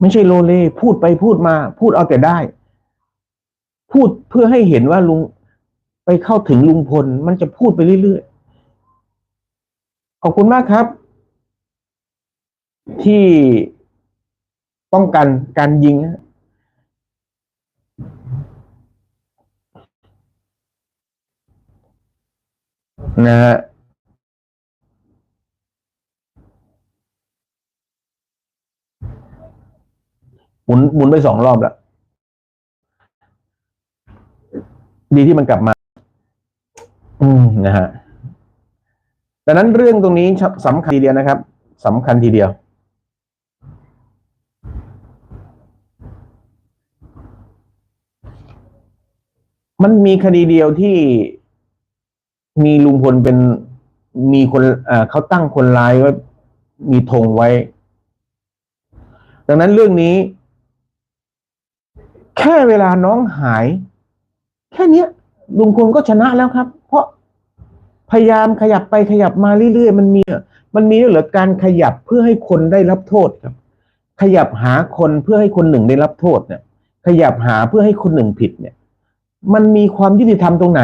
ไม่ใช่โลเล พูดไปพูดมา พูดเอาแต่ได้ พูดเพื่อให้เห็นว่าลุงไปเข้าถึงลุงพล มันจะพูดไปเรื่อยๆ ขอบคุณมากครับ ที่ป้องกันการยิงนะนะฮะ หมุนหมุนไปสองรอบแล้ว ดีที่มันกลับมา อืมนะฮะดังนั้นเรื่องตรงนี้สำคัญทีเดียวนะครับสำคัญทีเดียวมันมีคดีเดียวที่มีลุงพลเป็นมีคนเขาตั้งคนร้ายไว้มีธงไว้ ดังนั้นเรื่องนี้ แค่เวลาน้องหาย แค่เนี้ยลุงพลก็ชนะแล้วครับ เพราะพยายามขยับไปขยับมาเรื่อยๆ มันมี มันมีเหลือการขยับเพื่อให้คนได้รับโทษครับ ขยับหาคนเพื่อให้คนหนึ่งได้รับโทษเนี่ย ขยับหาเพื่อให้คนหนึ่งผิดเนี่ย มันมีความยุติธรรมตรงไหน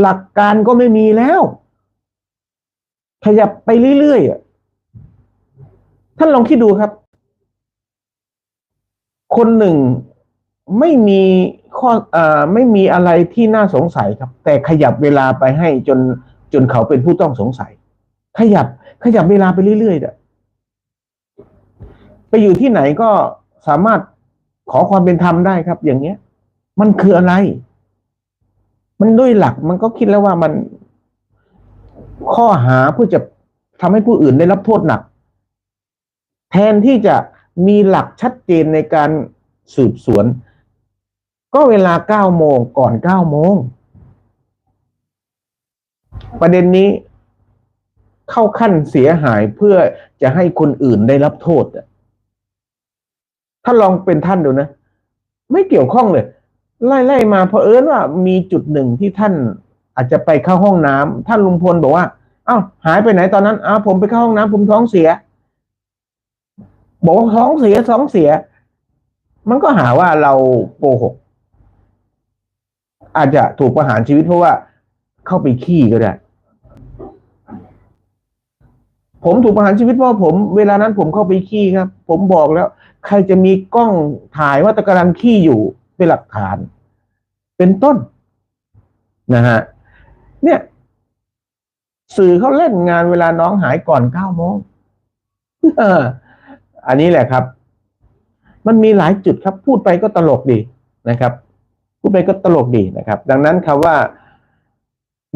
หลักการก็ไม่มีแล้ว ขยับไปเรื่อยๆท่านลองคิดดูครับ คนหนึ่งไม่มีข้ออไม่มีอะไรที่น่าสงสัยครับ แต่ขยับเวลาไปให้จนจนเขาเป็นผู้ต้องสงสัย ขยับขยับเวลาไปเรื่อยๆเด้อไปอยู่ที่ไหนก็สามารถขอความเป็นธรรมได้ครับ อย่างเนี้ย มันคืออะไร มันด้วยหลักมันก็คิดแล้วว่ามันข้อหาเพื่อจะทำให้ผู้อื่นได้รับโทษหนัก แทนที่จะ มีหลักชัดเจนในการสืบสวน ก็เวลาเก้าโมงก่อนเก้าโมง ประเด็นนี้เข้าขั้นเสียหายเพื่อจะให้คนอื่นได้รับโทษถ้าลองเป็นท่านดูนะ ไม่เกี่ยวข้องเลย ไล่ไล่มาเพอเอิญว่ามีจุดหนึ่งที่ท่านอาจจะไปเข้าห้องน้ำท่านลุงพลบอกว่าอ้าวหายไปไหนตอนนั้นอ้าวผมไปเข้าห้องน้ำผมท้องเสีย บอกว่าท้องเสียท้องเสีย มันก็หาว่าเราโกหก อาจจะถูกประหารชีวิตเพราะว่าเข้าไปขี้ก็ได้ ผมถูกประหารชีวิตเพราะผม เวลานั้นผมเข้าไปขี้ครับ ผมบอกแล้ว ใครจะมีกล้องถ่ายว่าตะกำลังขี้อยู่เป็นหลักฐาน เป็นต้นนะฮะเนี่ย สื่อเขาเล่นงานเวลาน้องหายก่อนเก้าโมงเออ อันนี้แหละครับ มันมีหลายจุดครับ พูดไปก็ตลกดีนะครับ พูดไปก็ตลกดีนะครับ ดังนั้นคำว่า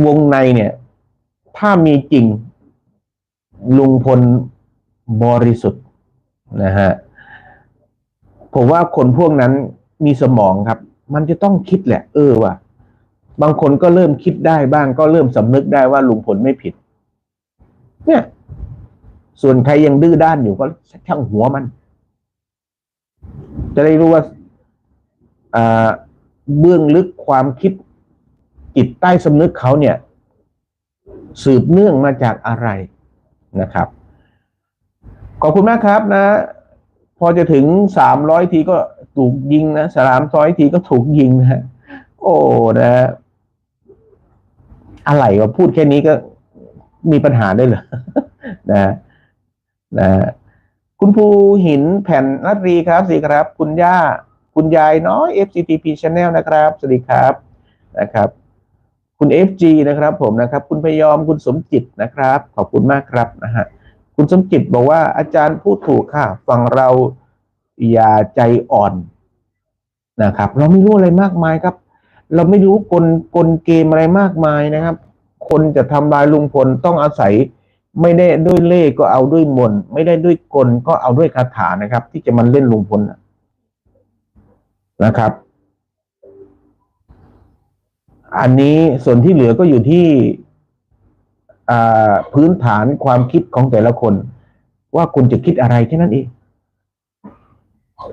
วงในเนี่ย ถ้ามีจริงลุงพลบริสุทธิ์นะฮะผมว่าคนพวกนั้นมีสมองครับ มันจะต้องคิดแหละ เออว่ะบางคนก็เริ่มคิดได้บ้างก็เริ่มสำนึกได้ว่าลุงพลไม่ผิด เนี่ย ส่วนใครยังดื้อด้านอยู่ก็ช่างหัวมัน จะได้รู้ว่าเบื้องลึกความคิดจิตใต้สำนึกเขาเนี่ย สืบเนื่องมาจากอะไรนะครับ ขอบคุณมากครับนะ พอจะถึงสามร้อยทีก็ถูกยิงนะสามร้อยทีก็ถูกยิงนะโอ้นะอะไรวะพูดแค่นี้ก็มีปัญหาได้เหรอนะ นะคุณภูหินแผ่นนัตรีครับสวัสดีครับ คุณย่า คุณยายน้อย FCTP Channel นะครับสวัสดีครับนะครับ คุณ FG นะครับ ผมนะครับ คุณพยอมคุณสมจิตนะครับ ขอบคุณมากครับนะฮะคุณสมจิตบอกว่าอาจารย์พูดถูกค่ะฟังเราอย่าใจอ่อนนะครับ เราไม่รู้อะไรมากมายครับ เราไม่รู้กลกลเกมอะไรมากมายนะครับ คนจะทำลายลุงพลต้องอาศัย ไม่ได้ด้วยเล่ก็เอาด้วยมนไม่ได้ด้วยกลก็เอาด้วยคาถานะครับ ที่จะมันเล่นลุงพลนะครับ อันนี้ส่วนที่เหลือก็อยู่ที่พื้นฐานความคิดของแต่ละคน ว่าคุณจะคิดอะไรแค่นั้นเอง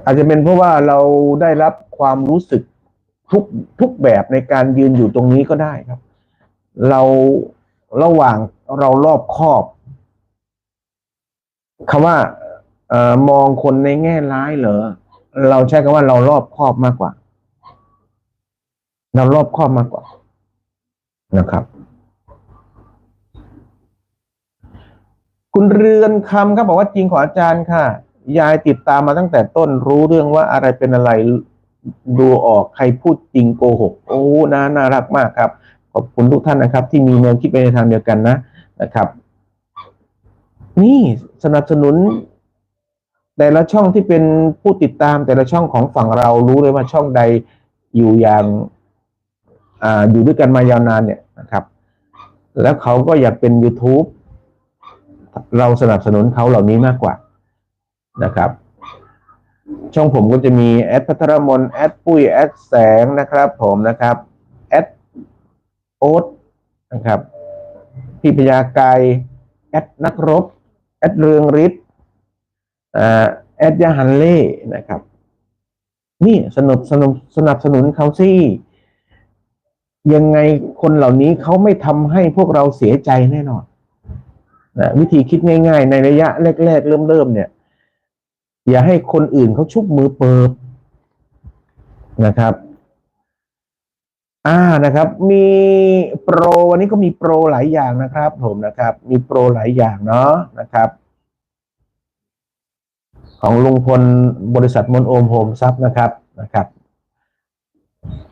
อาจจะเป็นเพราะว่าเราได้รับความรู้สึกทุกทุกแบบในการยืนอยู่ตรงนี้ก็ได้ครับ เราระหว่างเรารอบคอบ คำว่าเออมองคนในแง่ร้ายเหรอเราใช้คำว่าเรารอบครอบมากกว่า เรารอบครอบมากกว่า นะครับ คุณเรือนคำครับบอกว่าจริงของอาจารย์ค่ะ ยายติดตามมาตั้งแต่ต้นรู้เรื่องว่าอะไรเป็นอะไรดูออกใครพูดจริงโกหก โอ้น่าน่ารักมากครับ ขอบคุณทุกท่านนะครับ ที่มีแนวคิดไปในทางเดียวกันนะนะครับ นี่สนับสนุน แต่ละช่องที่เป็นผู้ติดตามแต่ละช่องของฝั่งเรารู้เลยว่าช่องใดอยู่อย่างอ่าอยู่ด้วยกันมายาวนานเนี่ยนะครับ แล้วเขาก็อยากเป็น YouTube เราสนับสนุนเขาเหล่านี้มากกว่านะครับ ช่องผมก็จะมีแอดพัทรมนแอดปุ้ยแอดแสงนะครับ ผมนะครับแอดโอ๊ตนะครับพี่พยาไกรแอดนักรบ แอดเรืองฤทธิ์แอดยาฮันเล่นะครับ นี่สนับสนุนสนับสนุนเขาสิยังไงคนเหล่านี้เขาไม่ทำให้พวกเราเสียใจแน่นอนนะวิธีคิดง่าย ๆ ในระยะแรก ๆ เริ่มๆเนี่ย อย่าให้คนอื่นเขาชุบมือเปิบนะครับ อ่านะครับ มีโปรวันนี้ก็มีโปรหลายอย่างนะครับ ผมนะครับ มีโปรหลายอย่างเนาะนะครับ ของลุงพลบริษัทมนโอมโฮมซับนะครับนะครับ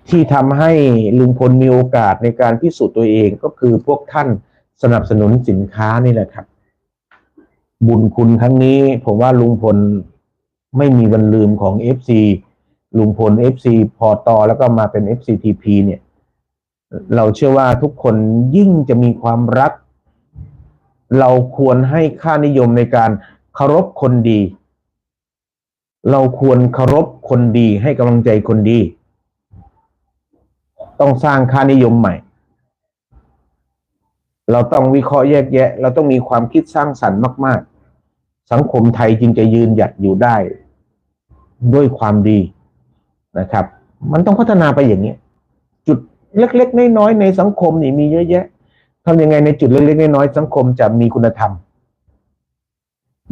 ที่ทำให้ลุงพลมีโอกาสในการพิสูจน์ตัวเองก็คือพวกท่านสนับสนุนสินค้านี่แหละครับ บุญคุณครั้งนี้ ผมว่าลุงพลไม่มีวันลืมของ FC ลุงพล FC พอตอแล้วก็มาเป็น FCTP เนี่ย เราเชื่อว่าทุกคนยิ่งจะมีความรัก เราควรให้ค่านิยมในการเคารพคนดี เราควรเคารพคนดีให้กำลังใจคนดี ต้องสร้างค่านิยมใหม่ เราต้องวิเคราะห์แยกแยะ เราต้องมีความคิดสร้างสรรค์มาก ๆ สังคมไทยจึงจะยืนหยัดอยู่ได้ ด้วยความดี นะครับ มันต้องพัฒนาไปอย่างนี้จุดเล็กๆน้อยๆในสังคมนี่มีเยอะแยะทำยังไงในจุดเล็กๆน้อยๆสังคมจะมีคุณธรรม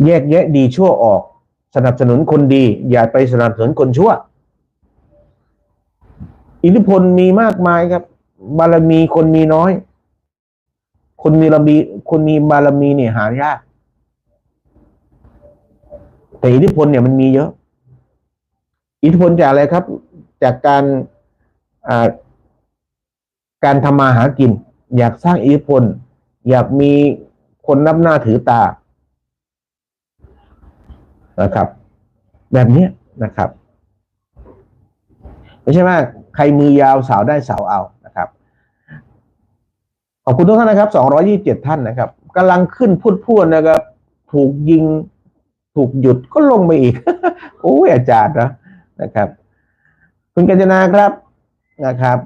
แยกแยะดีชั่วออก สนับสนุนคนดี อย่าไปสนับสนุนคนชั่ว อิทธิพลมีมากมายครับ บารมีคนมีน้อย คนมีบารมีคนมีบารมีเนี่ยหายากแต่อิทธิพลเนี่ยมันมีเยอะ อิทธิพลจากอะไรครับ จากการการทำมาหากิน อยากสร้างอิทธิพล อยากมีคนนับหน้าถือตานะครับ แบบนี้นะครับ ไม่ใช่ว่าใครมือยาวสาวได้สาวเอานะครับ ขอบคุณทุกท่านนะครับ227 ท่านนะครับกำลังขึ้นพูดพูดนะครับ ถูกยิง ถูกหยุดก็ลงไปอีก โอ้ยอาจารย์นะ นะครับ คุณกัญจนาครับนะครับ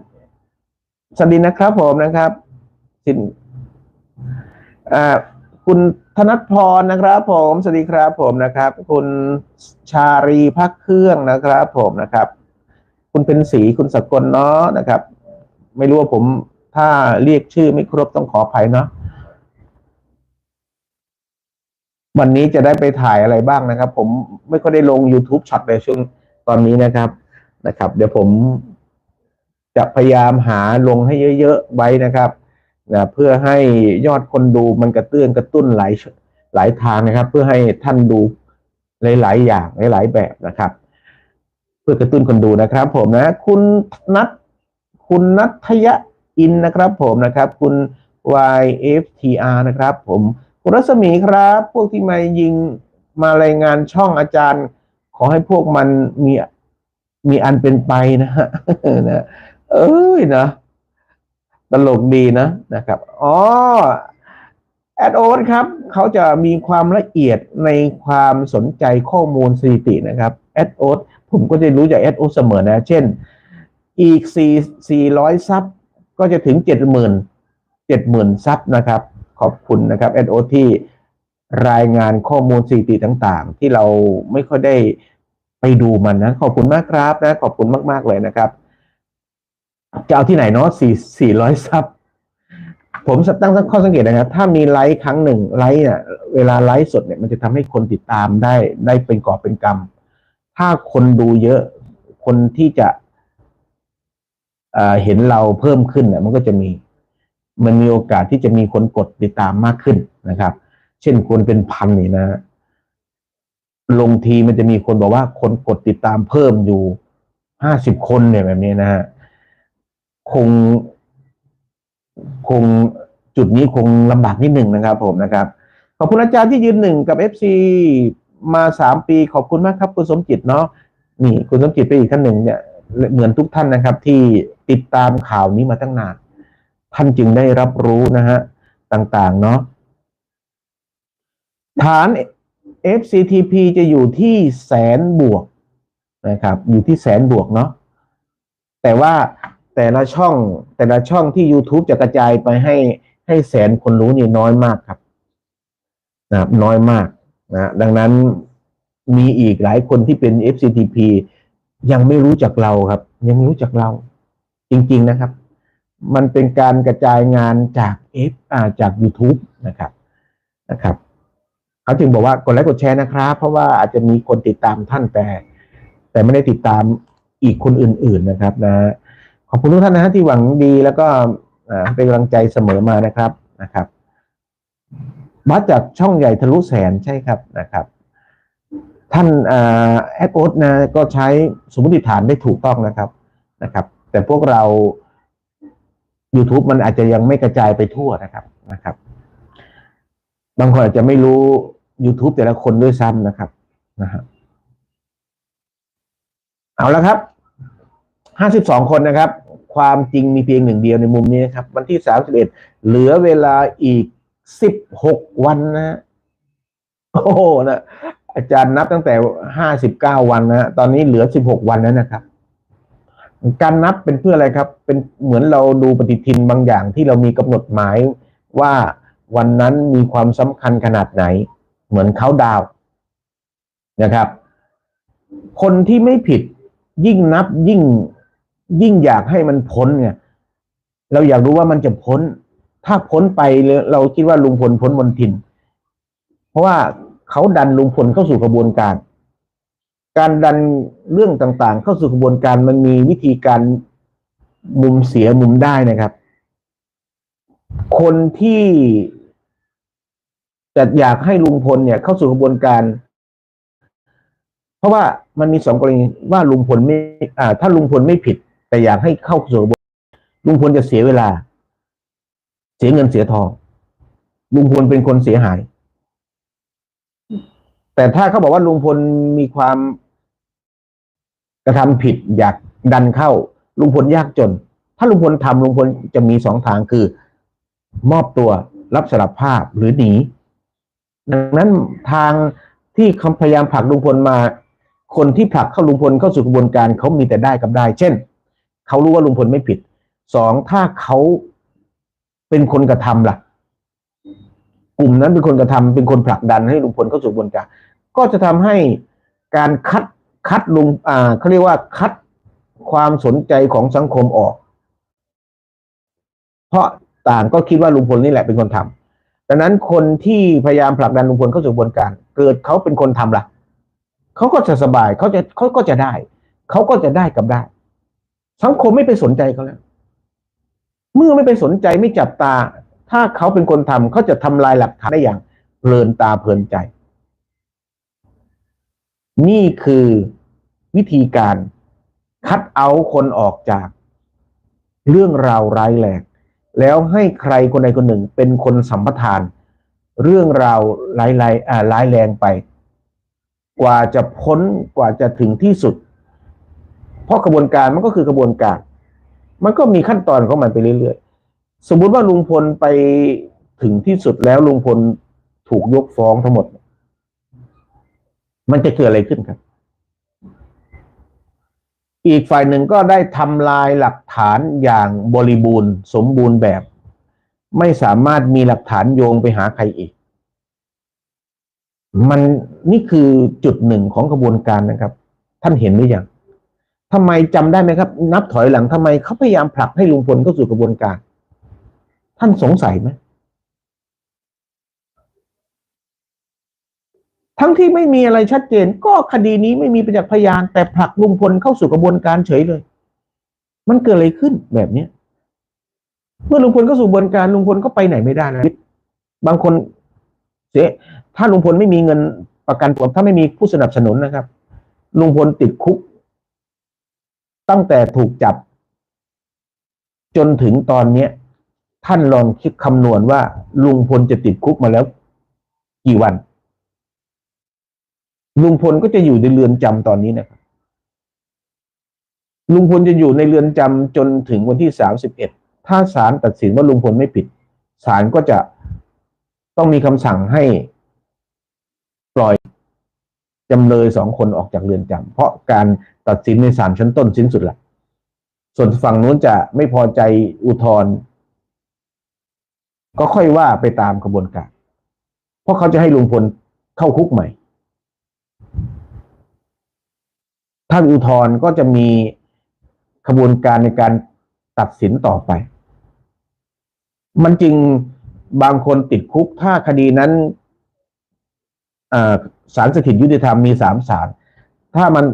สวัสดีนะครับผมนะครับ สินอ่าคุณธนัทพรนะครับ ผมสวัสดีครับผมนะครับ คุณชารีพักเครื่องนะครับ ผมนะครับ คุณเป็นสีคุณสกลเนาะนะครับ ไม่รู้ว่าผมถ้าเรียกชื่อไม่ครบต้องขออภัยเนาะวันนี้จะได้ไปถ่ายอะไรบ้างนะครับ ผมไม่ค่อยได้ลง YouTube ช็อตในช่วง ตอนนี้นะครับนะครับ เดี๋ยวผมจะพยายามหาลงให้เยอะๆไว้นะครับนะเพื่อให้ยอดคนดูมันกระเตื้องกระตุ้นหลายหลายทางนะครับ เพื่อให้ท่านดูหลายๆอย่างหลายๆแบบนะครับ เพื่อกระตุ้นคนดูนะครับ ผมนะ คุณนัทคุณนัทยะอินนะครับ ผมนะครับ คุณ YFTR นะครับ ผมคุณรัศมีครับ พวกที่มายิงมารายงานช่องอาจารย์ ขอให้พวกมันมีมีอันเป็นไปนะฮะนะเอ้ยนะตลกดีนะนะครับอ๋อแอดโอ๊ตครับเขาจะมีความละเอียดในความสนใจข้อมูลสถิตินะครับแอดโอ๊ตผมก็จะรู้จากแอดโอ๊ตเสมอนะ เช่น อีกสี่สี่ร้อยซับก็จะถึงเจ็ดหมื่นเจ็ดหมื่นซับนะครับ ขอบคุณนะครับแอดโอ๊ตที่ รายงานข้อมูลสถิติต่างๆ ที่เราไม่ค่อยได้ไปดูมันนะ ขอบคุณมากครับนะ ขอบคุณมาก ๆ เลยนะครับ จะเอาที่ไหนเนาะสี่สี่ร้อยซับผมตั้งข้อสังเกตนะครับ ถ้ามีไลฟ์ครั้งหนึ่งไลฟ์เนี่ยเวลาไลฟ์สดเนี่ยมันจะทำให้คนติดตามได้ได้เป็นกอบเป็นกำถ้าคนดูเยอะคนที่จะเเห็นเราเพิ่มขึ้นเนี่ยมันก็จะมี มันมีโอกาสที่จะมีคนกดติดตามมากขึ้นนะครับ เช่นคนเป็นพันนี่นะ ลงทีมันจะมีคนบอกว่าคนกดติดตามเพิ่มอยู่ห้าสิบคนเนี่ยแบบนี้นะฮะคง คงจุดนี้คงลำบากนิดหนึ่งนะครับ ผมนะครับ ขอบคุณอาจารย์ที่ยืนหนึ่งกับเอฟซีมาสามปีขอบคุณมากครับ คุณสมจิตเนาะนี่คุณสมจิตเป็นอีกท่านหนึ่งเนี่ยเหมือนทุกท่านนะครับ ที่ติดตามข่าวนี้มาตั้งนาน ท่านจึงได้รับรู้นะฮะ ต่างๆ เนาะ ฐาน FCTP จะอยู่ที่แสนบวกนะครับ อยู่ที่แสนบวกเนาะแต่ว่าแต่ละช่องแต่ละช่องที่ YouTube จะกระจายไปให้ให้แสนคนรู้นี่น้อยมากครับนะครับน้อยมากนะดังนั้นมีอีกหลายคนที่เป็น FCTP ยังไม่รู้จักเราครับ ยังไม่รู้จักเรา จริง ๆนะครับ มันเป็นการกระจายงานจาก F อ่าจาก YouTube นะครับนะครับ เขาจึงบอกว่ากดไลค์กดแชร์นะครับเพราะว่าอาจจะมีคนติดตามท่านแต่ แต่ไม่ได้ติดตามอีกคนอื่น ๆนะครับนะขอบคุณทุกท่านนะฮะที่หวังดีแล้วก็อ่าเป็นกำลังใจเสมอมานะครับนะครับมาจากช่องใหญ่ทะลุแสนใช่ครับนะครับ ท่านอ่าแอดโอ๊ตนะก็ใช้สมมติฐานได้ถูกต้องนะครับนะครับ แต่พวกเรา YouTube มันอาจจะยังไม่กระจายไปทั่วนะครับนะครับ บางคนอาจจะไม่รู้ YouTube แต่ละคนด้วยซ้ำนะครับนะฮะเอาละครับห้าสิบสองคนนะครับ ความจริงมีเพียงหนึ่งเดียวในมุมนี้นะครับ วันที่สามสิบเอ็ดเหลือเวลาอีกสิบหกวันนะฮะโอ้โหนะอาจารย์นับตั้งแต่ห้าสิบเก้าวันนะฮะตอนนี้เหลือสิบหกวันแล้วนะครับ การนับเป็นเพื่ออะไรครับ เป็นเหมือนเราดูปฏิทินบางอย่างที่เรามีกำหนดหมายว่า วันนั้นมีความสำคัญขนาดไหน เหมือนเขาดาวนะครับ คนที่ไม่ผิดยิ่งนับยิ่งยิ่งอยากให้มันพ้นเนี่ยเราอยากรู้ว่ามันจะพ้น ถ้าพ้นไปเราคิดว่าลุงพลพ้นมนทิน เพราะว่าเขาดันลุงพลเข้าสู่กระบวนการ การดันเรื่องต่างๆ เข้าสู่กระบวนการมันมีวิธีการมุมเสียมุมได้นะครับ คนที่ จะอยากให้ลุงพลเนี่ยเข้าสู่กระบวนการ เพราะว่ามันมีสองกรณีว่าลุงพลไม่อ่า ถ้าลุงพลไม่ผิด แต่อยากให้เข้าสู่กระบวนลุงพลจะเสียเวลา เสียเงินเสียทองลุงพลเป็นคนเสียหาย แต่ถ้าเขาบอกว่าลุงพลมีความกระทำผิด อยากดันเข้า ลุงพลยากจน ถ้าลุงพลทำลุงพลจะมีสองทางคือ มอบตัวรับสารภาพหรือหนี ดังนั้นทางที่พยายามผลักลุงพลมา คนที่ผลักเข้าลุงพลเข้าสู่กระบวนการเขามีแต่ได้กับได้ เช่นเขารู้ว่าลุงพลไม่ผิดสองถ้าเขาเป็นคนกระทำล่ะ กลุ่มนั้นเป็นคนกระทำเป็นคนผลักดันให้ลุงพลเข้าสู่กระบวนการก็จะทำให้การคัดคัดลุงอ่าเขาเรียกว่าคัดความสนใจของสังคมออก เพราะต่างก็คิดว่าลุงพลนี่แหละเป็นคนทำ ดังนั้นคนที่พยายามผลักดันลุงพลเข้าสู่กระบวนการ เกิดเขาเป็นคนทำล่ะเขาก็จะสบายเขาจะเขาก็จะได้เขาก็จะได้กับได้ สังคมไม่ไปสนใจเขาแล้ว เมื่อไม่ไปสนใจไม่จับตา ถ้าเขาเป็นคนทำเขาจะทำลายหลักฐานได้อย่างเพลินตาเพลินใจ นี่คือวิธีการคัดเอาคนออกจากเรื่องราวร้ายแรง แล้วให้ใครคนใดคนหนึ่งเป็นคนสัมปทาน เรื่องราวร้ายแรงอ่าร้ายแรงไป กว่าจะพ้นกว่าจะถึงที่สุด เพราะกระบวนการมันก็คือกระบวนการ มันก็มีขั้นตอนของมันไปเรื่อยๆ สมมุติว่าลุงพลไปถึงที่สุดแล้วลุงพลถูกยกฟ้องทั้งหมด มันจะเกิดอะไรขึ้นครับ อีกฝ่ายหนึ่งก็ได้ทำลายหลักฐานอย่างบริบูรณ์ สมบูรณ์แบบ ไม่สามารถมีหลักฐานโยงไปหาใครอีก มันนี่คือจุดหนึ่งของกระบวนการนะครับ ท่านเห็นหรือยังทำไมจำได้ไหมครับ นับถอยหลังทำไมเขาพยายามผลักให้ลุงพลเข้าสู่กระบวนการ ท่านสงสัยไหม ทั้งที่ไม่มีอะไรชัดเจน ก็คดีนี้ไม่มีประจักษ์พยาน แต่ผลักลุงพลเข้าสู่กระบวนการเฉยเลย มันเกิดอะไรขึ้นแบบเนี้ย เมื่อลุงพลเข้าสู่กระบวนการลุงพลก็ไปไหนไม่ได้นะบางคนเสียถ้าลุงพลไม่มีเงินประกันตัวถ้าไม่มีผู้สนับสนุนนะครับลุงพลติดคุก ตั้งแต่ถูกจับ จนถึงตอนเนี้ย ท่านลองคิดคำนวณว่า ลุงพลจะติดคุกมาแล้ว กี่วัน ลุงพลก็จะอยู่ในเรือนจำตอนนี้นะครับ ลุงพลจะอยู่ในเรือนจำจนถึงวันที่สามสิบเอ็ด ถ้าศาลตัดสินว่าลุงพลไม่ผิด ศาลก็จะต้องมีคำสั่งให้ปล่อยจำเลยสองคนออกจากเรือนจำเพราะการตัดสินในศาลชั้นต้นสิ้นสุดละส่วนฝั่งนู้นจะไม่พอใจอุทธรณ์ก็ค่อยว่าไปตามกระบวนการ เพราะเขาจะให้ลุงพลเข้าคุกใหม่ ถ้าอุทธรณ์ก็จะมีขบวนการในการตัดสินต่อไป มันจริงบางคนติดคุกถ้าคดีนั้นศาลสถิตยุติธรรมมีสามศาลถ้ามัน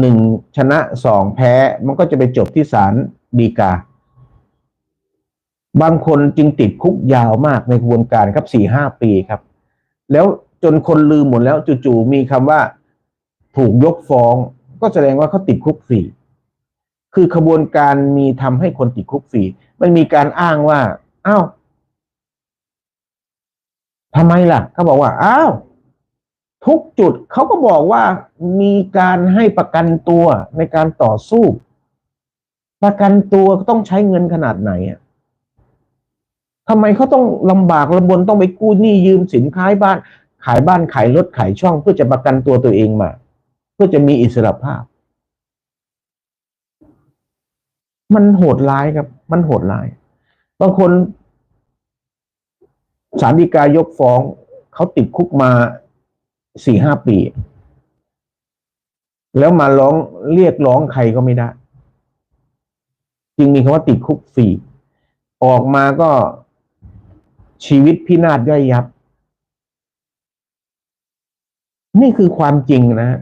หนึ่งชนะสองแพ้ มันก็จะไปจบที่ศาลฎีกา บางคนจึงติดคุกยาวมากในกระบวนการครับสี่ห้าปีครับ แล้วจนคนลืมหมดแล้วจู่ๆมีคำว่าถูกยกฟ้อง ก็แสดงว่าเขาติดคุกฟรี คือขบวนการมีทำให้คนติดคุกฟรี มันมีการอ้างว่า อ้าวทำไมล่ะ เขาบอกว่า อ้าว ทุกจุดเขาก็บอกว่ามีการให้ประกันตัวในการต่อสู้ ประกันตัวต้องใช้เงินขนาดไหนอะทำไมเขาต้องลำบากลำบนต้องไปกู้หนี้ยืมสินค้ายบ้าน ขายบ้านขายรถขายช่องเพื่อจะประกันตัวตัวเองมา เพื่อจะมีอิสรภาพ มันโหดร้ายครับ มันโหดร้าย บางคนสารดีกายกฟ้องเขาติดคุกมาสี่ห้าปี แล้วมาร้องเรียกร้องใครก็ไม่ได้ จึงมีคำว่าติดคุกฟรีออกมาก็ชีวิตพินาศย่อยยับ นี่คือความจริงนะฮะ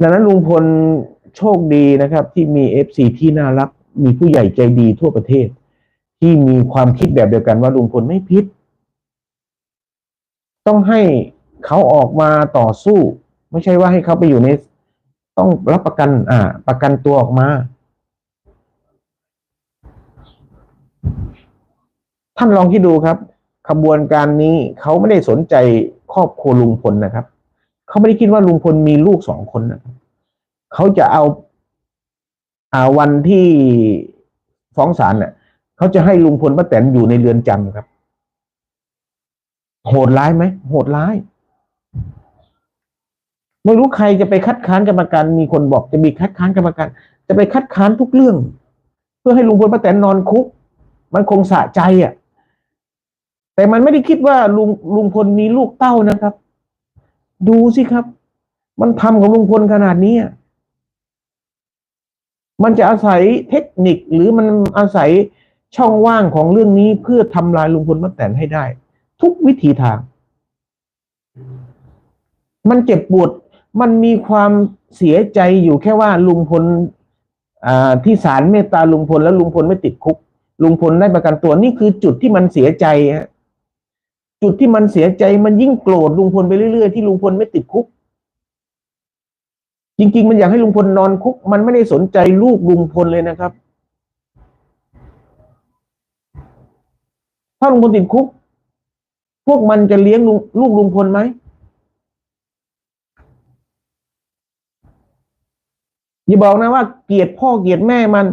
ดังนั้นลุงพลโชคดีนะครับ ที่มีเอฟซีที่น่ารัก มีผู้ใหญ่ใจดีทั่วประเทศ ที่มีความคิดแบบเดียวกันว่าลุงพลไม่ผิด ต้องให้เขาออกมาต่อสู้ ไม่ใช่ว่าให้เขาไปอยู่ใน ต้องรับประกัน อ่า ประกันตัวออกมา ท่านลองคิดดูครับ ขบวนการนี้เขาไม่ได้สนใจครอบครัวลุงพลนะครับ เขาไม่ได้คิดว่าลุงพลมีลูกสองคนนะเขาจะเอาอาวันที่ฟ้องศาลเนี่ยเขาจะให้ลุงพลป้าแตนอยู่ในเรือนจำครับ โหดร้ายไหมโหดร้ายไม่รู้ใครจะไปคัดค้านกรรมการมีคนบอกจะมีคัดค้านกรรมการจะไปคัดค้านทุกเรื่อง เพื่อให้ลุงพลป้าแตนนอนคุก มันคงสะใจอะ แต่มันไม่ได้คิดว่าลุงลุงพลมีลูกเต้านะครับ ดูสิครับ มันทำกับลุงพลขนาดนี้มันจะอาศัยเทคนิคหรือมันอาศัยช่องว่างของเรื่องนี้เพื่อทำลายลุงพลป้าแตนให้ได้ ทุกวิถีทาง มันเจ็บปวด มันมีความเสียใจอยู่แค่ว่าลุงพลที่ศาลเมตตาลุงพลแล้วลุงพลไม่ติดคุก ลุงพลได้ประกันตัวนี่คือจุดที่มันเสียใจฮะ จุดที่มันเสียใจมันยิ่งโกรธลุงพลไปเรื่อยๆที่ลุงพลไม่ติดคุก จริง ๆ มันอยากให้ลุงพลนอนคุก มันไม่ได้สนใจลูกลุงพลเลยนะครับ ถ้าลุงพลติดคุก พวกมันจะเลี้ยงลูกลุงพลไหมอย่าบอกนะว่าเกลียดพ่อเกลียดแม่มัน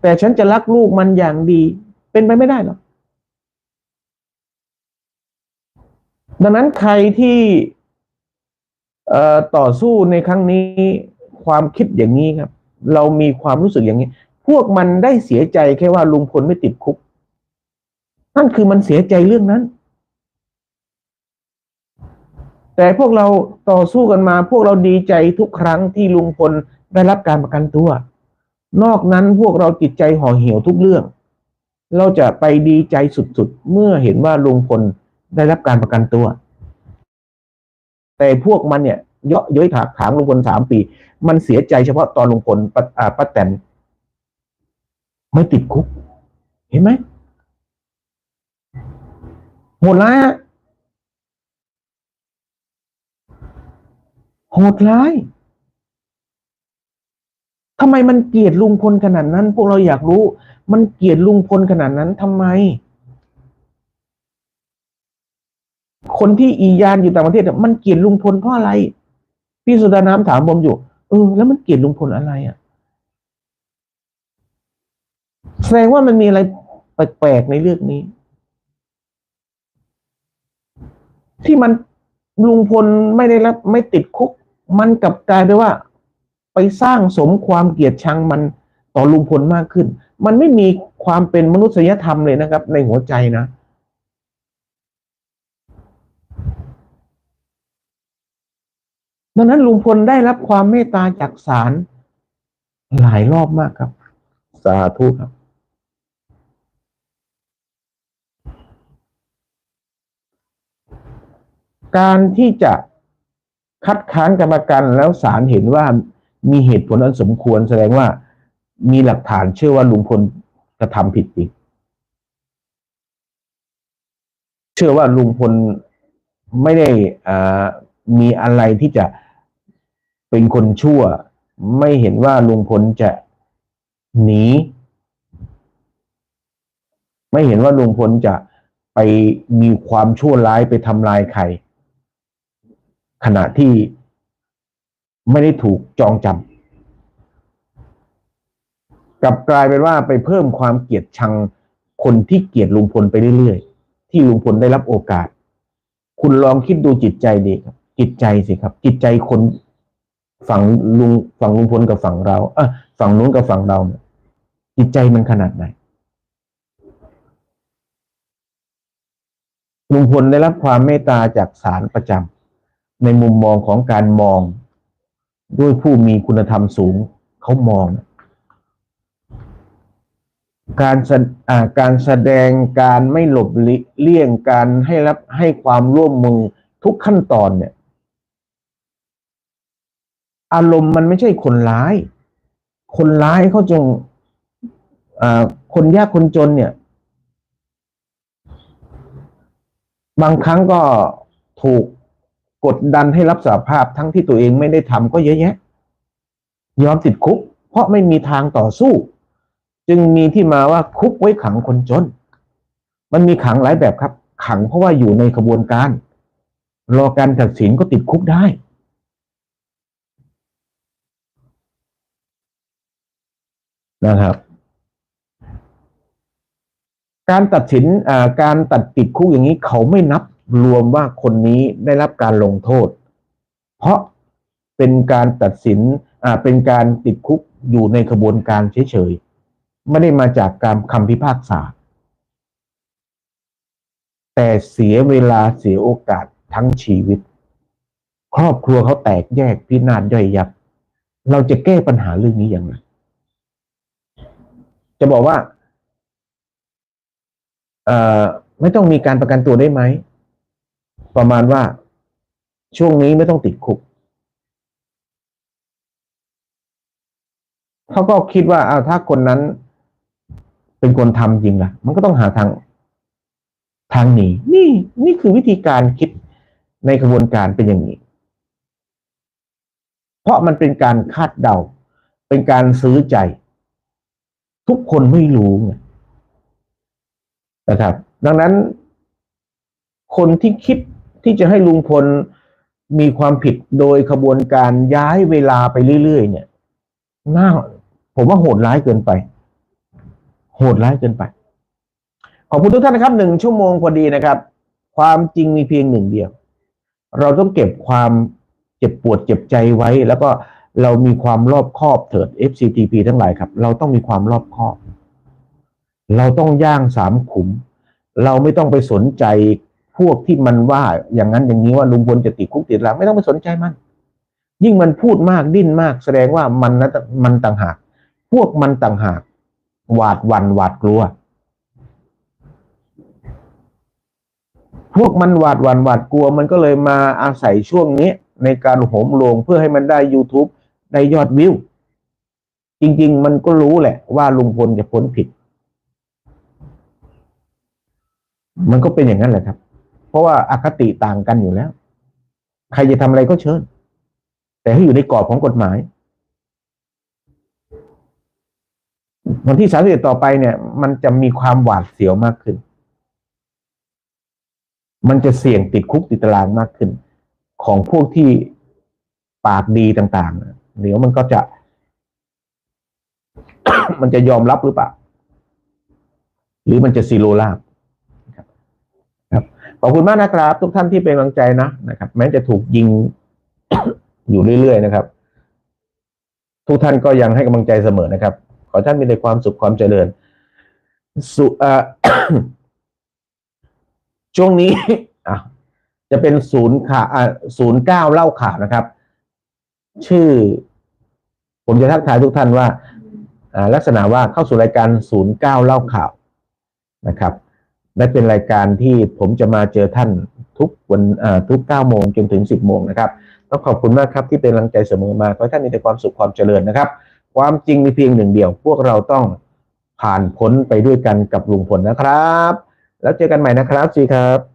แต่ฉันจะรักลูกมันอย่างดี เป็นไปไม่ได้หรอก ดังนั้นใครที่ต่อสู้ในครั้งนี้ความคิดอย่างนี้ครับ เรามีความรู้สึกอย่างนี้ พวกมันได้เสียใจแค่ว่าลุงพลไม่ติดคุกนั่นคือมันเสียใจเรื่องนั้น แต่พวกเราต่อสู้กันมา พวกเราดีใจทุกครั้งที่ลุงพลได้รับการประกันตัว นอกนั้นพวกเราจิตใจห่อเหี่ยวทุกเรื่อง เราจะไปดีใจสุดๆ เมื่อเห็นว่าลุงพล ได้รับการประกันตัว แต่พวกมันเนี่ยเยาะเย้ยถากถางลุงพลสามปี มันเสียใจเฉพาะตอนลุงพลป,ป้าแตนไม่ติดคุก เห็นไหมโหดร้ายโหดร้ายทำไมมันเกลียดลุงพลขนาดนั้น พวกเราอยากรู้ มันเกลียดลุงพลขนาดนั้นทำไม คนที่อียานอยู่ต่างประเทศมันเกลียดลุงพลเพราะอะไร พี่สุดาน้ำถามผมอยู่ เออ แล้วมันเกลียดลุงพลอะไรอะ แสดงว่ามันมีอะไรแปลกๆในเรื่องนี้ ที่มันลุงพลไม่ได้รับ ไม่ติดคุก มันกลับกลายไปว่า ไปสร้างสมความเกลียดชังมันต่อลุงพลมากขึ้น มันไม่มีความเป็นมนุษยธรรมเลยนะครับ ในหัวใจนะ ดังนั้นลุงพลได้รับความเมตตาจากศาลหลายรอบมากครับ สาธุครับ การที่จะคัดค้านกรรมการแล้วศาลเห็นว่ามีเหตุผลอันสมควรแสดงว่ามีหลักฐานเชื่อว่าลุงพลกระทำผิดจริง เชื่อว่าลุงพลไม่ได้อ่ามีอะไรที่จะ เป็นคนชั่ว ไม่เห็นว่าลุงพลจะหนี ไม่เห็นว่าลุงพลจะไปมีความชั่วร้ายไปทำลายใคร ขณะที่ไม่ได้ถูกจองจำกลับกลายเป็นว่าไปเพิ่มความเกลียดชังคนที่เกลียดลุงพลไปเรื่อยๆ ที่ลุงพลได้รับโอกาส คุณลองคิดดูจิตใจดีครับจิตใจสิครับ จิตใจคน ฝั่งลุงฝั่งลุงพลกับฝั่งเราเออฝั่งนู้นกับฝั่งเราเนี่ยจิตใจมันขนาดไหนลุงพลได้รับความเมตตาจากศาลประจำในมุมมองของการมองด้วยผู้มีคุณธรรมสูงเขามอง การการแสดงการไม่หลบเลี่ยงการให้รับให้ความร่วมมือทุกขั้นตอนเนี่ย อารมณ์มันไม่ใช่คนร้าย คนร้ายเขาจงคนยากคนจนเนี่ย บางครั้งก็ถูกกดดันให้รับสารภาพทั้งที่ตัวเองไม่ได้ทำก็เยอะแยะ ยอมติดคุก เพราะไม่มีทางต่อสู้ จึงมีที่มาว่าคุกไว้ขังคนจน มันมีขังหลายแบบครับ ขังเพราะว่าอยู่ในกระบวนการ รอการตัดสินก็ติดคุกได้ นะครับ การตัดสินอ่าการตัดติดคุกอย่างนี้เขาไม่นับรวมว่าคนนี้ได้รับการลงโทษ เพราะเป็นการตัดสินเป็นการติดคุกอยู่ในกระบวนการเฉยๆไม่ได้มาจากการคำพิพากษา แต่เสียเวลาเสียโอกาสทั้งชีวิต ครอบครัวเขาแตกแยกพินาศย่อยยับ เราจะแก้ปัญหาเรื่องนี้อย่างไร จะบอกว่าเอ่อไม่ต้องมีการประกันตัวได้ไหม ประมาณว่าช่วงนี้ไม่ต้องติดคุกเขาก็คิดว่าอ้าถ้าคนนั้นเป็นคนทำจริงล่ะ มันก็ต้องหาทางทางหนีนี่นี่คือวิธีการคิดในกระบวนการเป็นอย่างนี้ เพราะมันเป็นการคาดเดา เป็นการซื้อใจ ทุกคนไม่รู้ไงนะครับ ดังนั้น คนที่คิดที่จะให้ลุงพลมีความผิดโดยขบวนการย้ายเวลาไปเรื่อยๆเนี่ยน่าผมว่าโหดร้ายเกินไป โหดร้ายเกินไป ขอบคุณทุกท่านนะครับหนึ่งชั่วโมงพอดีนะครับ ความจริงมีเพียงหนึ่งเดียว เราต้องเก็บความเจ็บปวดเจ็บใจไว้แล้วก็ เรามีความรอบคอบเถิด FCTP ทั้งหลายครับ เราต้องมีความรอบคอบ เราต้องย่างสามขุม เราไม่ต้องไปสนใจพวกที่มันว่าอย่างนั้นอย่างนี้ว่าลุงพลจะติดคุกติดลาไม่ต้องไปสนใจมัน ยิ่งมันพูดมากดิ้นมาก แสดงว่ามันนะมันต่างหาก พวกมันต่างหาก หวาดวันหวาดกลัว พวกมันหวาดวันหวาดกลัว มันก็เลยมาอาศัยช่วงนี้ในการโหมโรงเพื่อให้มันได้ YouTube ได้ยอดวิว จริง ๆ มันก็รู้แหละ ว่าลุงพลจะพ้นผิด มันก็เป็นอย่างนั้นแหละครับ เพราะว่าอาคติต่างกันอยู่แล้ว ใครจะทำอะไรก็เชิญ แต่ให้อยู่ในกรอบของกฎหมายวันที่สามสิบต่อไปเนี่ย มันจะมีความหวาดเสียวมากขึ้น มันจะเสี่ยงติดคุกติดตารางมากขึ้น ของพวกที่ปากดีต่าง ๆ เดี๋ยวมันก็จะ มันจะยอมรับหรือเปล่า หรือมันจะซีโรลาบครับขอบคุณมากนะครับ ทุกท่านที่เป็นกำลังใจนะนะครับ แม้จะถูกยิงอยู่เรื่อยๆนะครับ ทุกท่านก็ยังให้กำลังใจเสมอนะครับ ขอท่านมีแต่ความสุขความเจริญ สุเอ่อช่วงนี้อะจะเป็นศูนย์ข่าวอ่าศูนย์เก้าเล่าข่าวนะครับ ชื่อ ผมจะทักทายทุกท่านว่าลักษณะว่าเข้าสู่รายการศูนย์เก้าเล่าข่าวนะครับได้เป็นรายการที่ผมจะมาเจอท่านทุกวันทุกเก้าโมงจนถึงสิบโมงนะครับต้องขอบคุณมากครับที่เป็นกำลังใจเสมอมาขอให้ท่านมีแต่ความสุขความเจริญนะครับ ความจริงมีเพียงหนึ่งเดียว พวกเราต้องผ่านพ้นไปด้วยกันกับลุงพลนะครับ แล้วเจอกันใหม่นะครับสีครับ